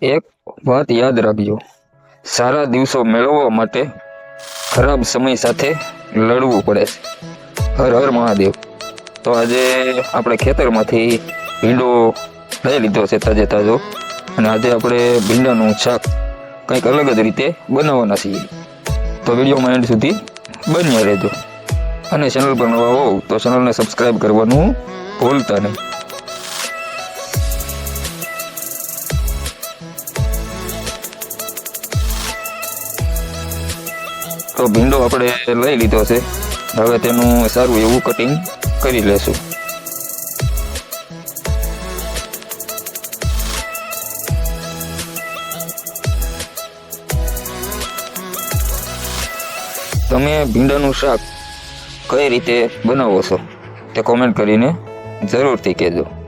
એક વાત યાદ રાખજો. સારા દિવસો મેળવવા માટે ખરાબ સમય સાથે લડવું પડે છે. હર હર મહાદેવ. તો આજે આપણે ખેતરમાંથી ભીંડો લઈ લીધો છે તાજે તાજો. અને આજે આપણે ભીંડાનું શાક કંઈક અલગ જ રીતે બનાવવાના છીએ. તો વિડીયોમાં એન્ડ સુધી બન્યા રહેજો. અને ચેનલ પર નવા હોવ તો ચેનલને સબસ્ક્રાઈબ કરવાનું ભૂલતા નહીં. તો ભીંડો આપણે લઈ લીધો છે. હવે તેનું સારું એવું કટિંગ કરી લેશું. તમે ભીંડાનું શાક કઈ રીતે બનાવો છો? તે કોમેન્ટ કરીને જરૂરથી કહેજો.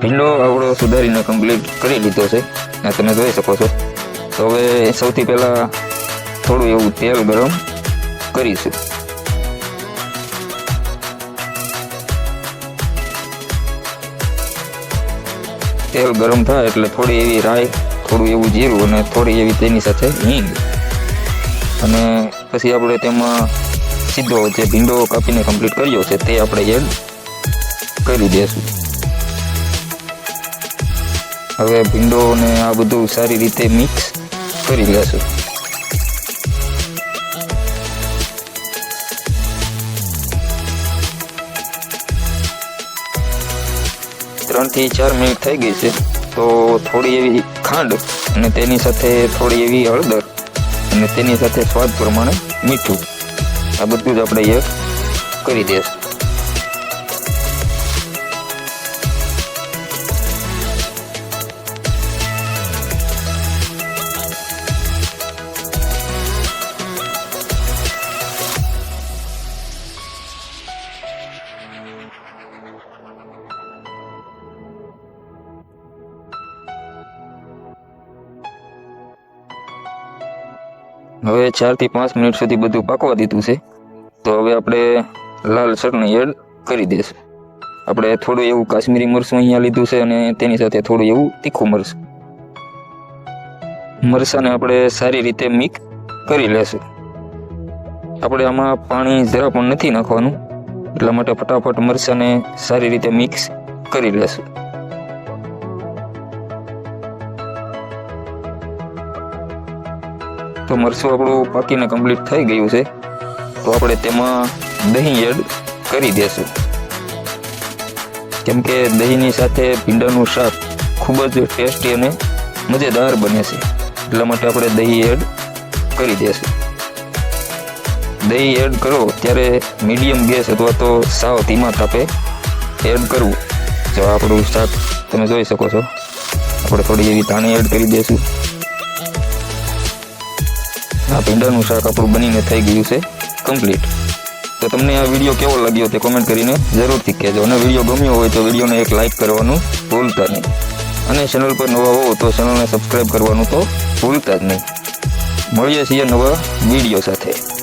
ભીંડો આવડો સુધારીને કમ્પ્લીટ કરી લીધો છે. આ તમે જોઈ શકો છો. તો હવે સૌથી પહેલાં થોડું એવું તેલ ગરમ કરીશું. તેલ ગરમ થાય એટલે થોડી એવી રાઈ, થોડું એવું જીરું અને થોડી એવી તેની સાથે હિંગ. અને પછી આપણે તેમાં સીધો જે ભીંડો કાપીને કમ્પ્લીટ કર્યો છે તે આપણે એડ કરી દઈશું હવે ભીંડો ને આ બધું સારી રીતે મિક્સ કરી લેશું. ત્રણથી ચાર મિનિટ થઈ ગઈ છે, તો થોડી એવી ખાંડ અને તેની સાથે થોડી એવી હળદર અને તેની સાથે સ્વાદ પ્રમાણે મીઠું. આ બધું જ આપણે એ કરી દઈશું હવે ચારથી પાંચ મિનિટ સુધી બધું પાકવા દીધું છે. તો હવે આપણે લાલ ચટણી એડ કરી દઈશું આપણે થોડું એવું કાશ્મીરી મરસું અહીંયા લીધું છે અને તેની સાથે થોડું એવું તીખું મરસું. મરચાંને આપણે સારી રીતે મિક્સ કરી લેશું. આપણે આમાં પાણી જરા પણ નથી નાખવાનું. એટલા માટે ફટાફટ મરસાને સારી રીતે મિક્સ કરી લેશું. તો મરચું આપણું પાકીને કમ્પ્લીટ થઈ ગયું છે. તો આપણે તેમાં દહીં એડ કરી દેશું. કેમ કે દહીંની સાથે ભીંડાનું શાક ખૂબ જ ટેસ્ટી અને મજેદાર બને છે. એટલા માટે આપણે દહીં એડ કરી દેશું. દહીં એડ કરો ત્યારે મીડિયમ ગેસ અથવા તો સાવ ધીમા તાપે એડ કરવું. જો આપણું શાક તમે જોઈ શકો છો. આપણે થોડી એવી ધાણી એડ કરી દઈશું આ ભીંડાનું શાક આપણું બનીને થઈ ગયું છે કમ્પ્લીટ તો તમને આ વીડિયો કેવો લાગ્યો તે કોમેન્ટ કરીને જરૂરથી કહેજો. અને વીડિયો ગમ્યો હોય તો વિડીયોને એક લાઇક કરવાનું ભૂલતા નહીં. અને ચેનલ પર નવા હોવ તો ચેનલને સબસ્ક્રાઈબ કરવાનું તો ભૂલતા જ નહીં. મળીએ છીએ નવા વીડિયો સાથે.